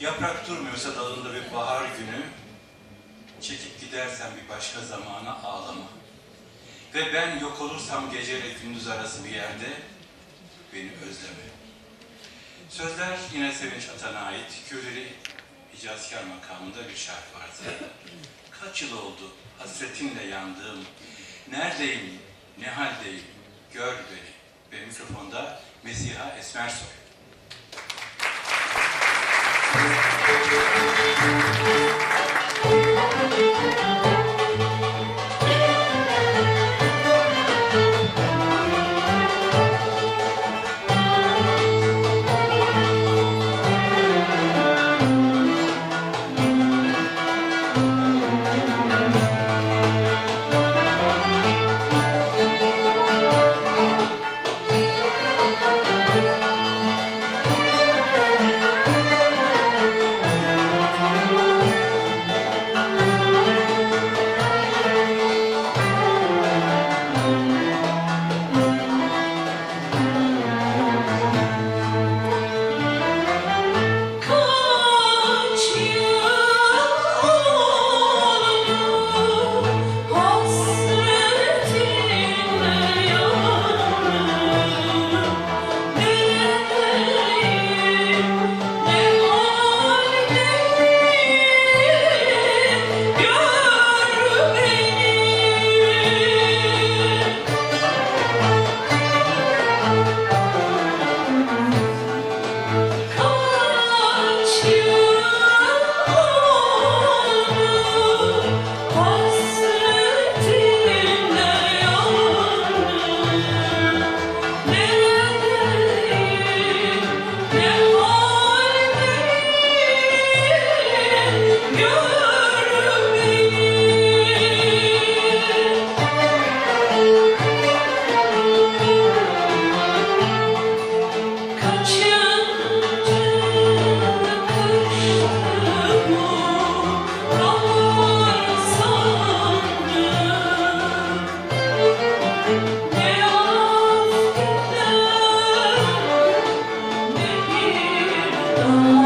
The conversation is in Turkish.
Yaprak durmuyorsa dalında bir bahar günü, çekip gidersen bir başka zamana ağlama. Ve ben yok olursam geceyle gündüz arası bir yerde, beni özleme. Sözler yine Sevinç Atan'a ait, Küreli Hicazkar makamında bir şarkı vardı. Kaç yıl oldu hasretinle yandığım, neredeyim, ne haldeyim, gör beni. Ve mikrofonda Mesiha Esmersoy. Bir